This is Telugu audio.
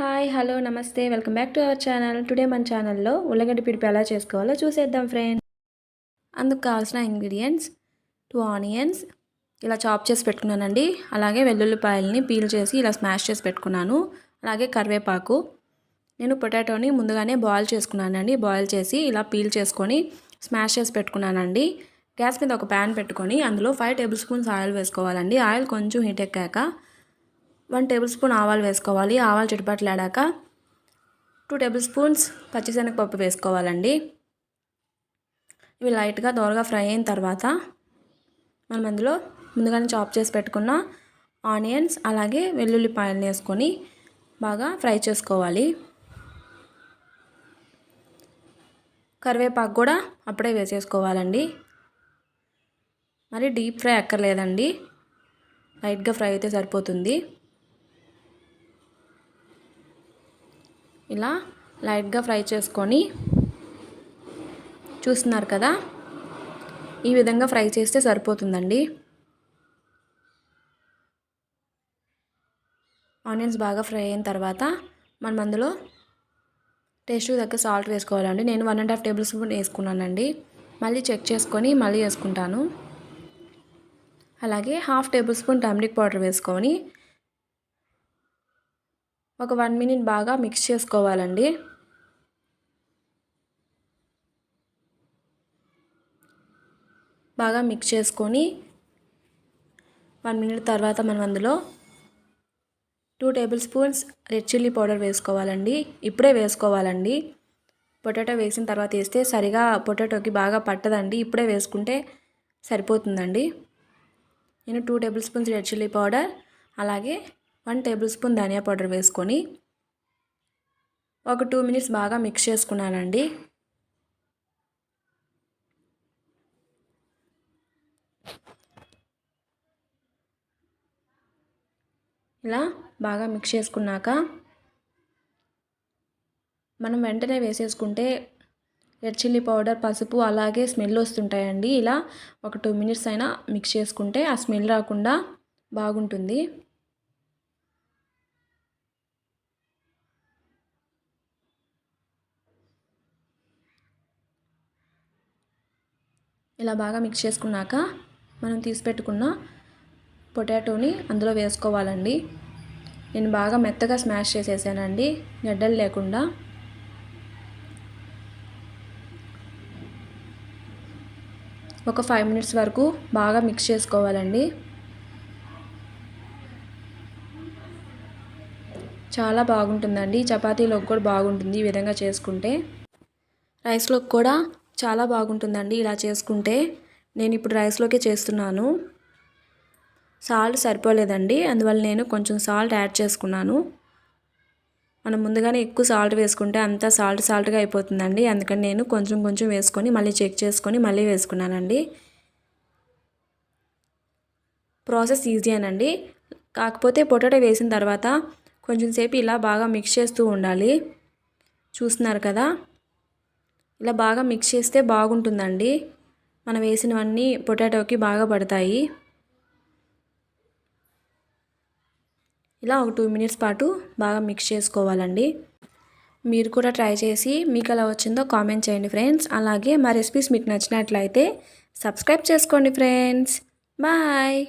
హాయ్ హలో నమస్తే. Welcome back to our channel. Today మన ఛానల్లో ఉల్లగడ్డ పిడిపి ఎలా చేసుకోవాలో చూసేద్దాం ఫ్రెండ్ అందుకు కావాల్సిన ఇంగ్రీడియంట్స్ టూ ఆనియన్స్ ఇలా చాప్ చేసి పెట్టుకున్నానండి. అలాగే వెల్లుల్లిపాయలని పీల్ చేసి ఇలా స్మాష్ చేసి పెట్టుకున్నాను. అలాగే కరివేపాకు. నేను పొటాటోని ముందుగానే బాయిల్ చేసుకున్నానండి. బాయిల్ చేసి ఇలా పీల్ చేసుకొని స్మాష్ చేసి పెట్టుకున్నానండి. గ్యాస్ మీద ఒక ప్యాన్ పెట్టుకొని అందులో ఫైవ్ టేబుల్ స్పూన్స్ ఆయిల్ వేసుకోవాలండి. ఆయిల్ కొంచెం హీట్ ఎక్కాక వన్ టేబుల్ స్పూన్ ఆవాలు వేసుకోవాలి. ఆవాలు చిటపట్లాడాక టూ టేబుల్ స్పూన్స్ పచ్చిశనగపప్పు వేసుకోవాలండి. ఇవి లైట్గా దోరగా ఫ్రై అయిన తర్వాత మనం అందులో ముందుగానే చాప్ చేసి పెట్టుకున్న ఆనియన్స్ అలాగే వెల్లుల్లిపాయలు వేసుకొని బాగా ఫ్రై చేసుకోవాలి. కరివేపాకు కూడా అప్పుడే వేసేసుకోవాలండి. మరి డీప్ ఫ్రై అక్కర్లేదండి. లైట్గా ఫ్రై అయితే సరిపోతుంది. ఇలా లైట్గా ఫ్రై చేసుకొని చూస్తున్నారు కదా? ఈ విధంగా ఫ్రై చేస్తే సరిపోతుందండి. ఆనియన్స్ బాగా ఫ్రై అయిన తర్వాత మనం అందులో టేస్ట్ దగ్గర సాల్ట్ వేసుకోవాలండి. నేను one and half tablespoon వేసుకున్నానండి. మళ్ళీ చెక్ చేసుకొని మళ్ళీ వేసుకుంటాను. అలాగే half tablespoon turmeric powder వేసుకొని ఒక వన్ మినిట్ బాగా మిక్స్ చేసుకోవాలండి. బాగా మిక్స్ చేసుకొని వన్ మినిట్ తర్వాత మనం అందులో two tablespoons red chilli powder వేసుకోవాలండి. ఇప్పుడే వేసుకోవాలండి. పొటాటో వేసిన తర్వాత వేస్తే సరిగా పొటాటోకి బాగా పట్టదండి. ఇప్పుడే వేసుకుంటే సరిపోతుందండి. నేను two tablespoons red chilli powder అలాగే వన్ టేబుల్ స్పూన్ ధనియా పౌడర్ వేసుకొని ఒక టూ మినిట్స్ బాగా మిక్స్ చేసుకున్నానండి. ఇలా బాగా మిక్స్ చేసుకున్నాక మనం వెంటనే వేసేసుకుంటే రెడ్ చిల్లీ పౌడర్ పసుపు అలాగే స్మెల్ వస్తుంటాయండి. ఇలా ఒక టూ మినిట్స్ అయినా మిక్స్ చేసుకుంటే ఆ స్మెల్ రాకుండా బాగుంటుంది. ఇలా బాగా మిక్స్ చేసుకున్నాక మనం తీసి పెట్టుకున్న పొటాటోని అందులో వేసుకోవాలండి. నేను బాగా మెత్తగా స్మాష్ చేసేసానండి. గడ్డలు లేకుండా. ఒక ఫైవ్ మినిట్స్ వరకు బాగా మిక్స్ చేసుకోవాలండి. చాలా బాగుంటుందండి. చపాతీలోకి కూడా బాగుంటుంది ఈ విధంగా చేసుకుంటే. రైస్లోకి కూడా చాలా బాగుంటుందండి ఇలా చేసుకుంటే. నేను ఇప్పుడు రైస్లోకే చేస్తున్నాను. సాల్ట్ సరిపోలేదండి. అందువల్ల నేను కొంచెం సాల్ట్ యాడ్ చేసుకున్నాను. మనం ముందుగానే ఎక్కువ సాల్ట్ వేసుకుంటే అంతా సాల్ట్ సాల్ట్గా అయిపోతుందండి. అందుకని నేను కొంచెం కొంచెం వేసుకొని మళ్ళీ చెక్ చేసుకొని మళ్ళీ వేసుకున్నానండి. ప్రాసెస్ ఈజీ అనండి కాకపోతే పొటాటో వేసిన తర్వాత కొంచెం సేపు ఇలా బాగా మిక్స్ చేస్తూ ఉండాలి. చూస్తున్నారు కదా? ఇలా బాగా మిక్స్ చేస్తే బాగుంటుందండి. మనం వేసినవన్నీ పొటాటోకి బాగా పడతాయి. ఇలా ఒక టూ మినిట్స్ పాటు బాగా మిక్స్ చేసుకోవాలండి. మీరు కూడా ట్రై చేసి మీకు ఎలా వచ్చిందో కామెంట్ చేయండి ఫ్రెండ్స్ అలాగే మా రెసిపీస్ మీకు నచ్చినట్లయితే సబ్స్క్రైబ్ చేసుకోండి ఫ్రెండ్స్ బాయ్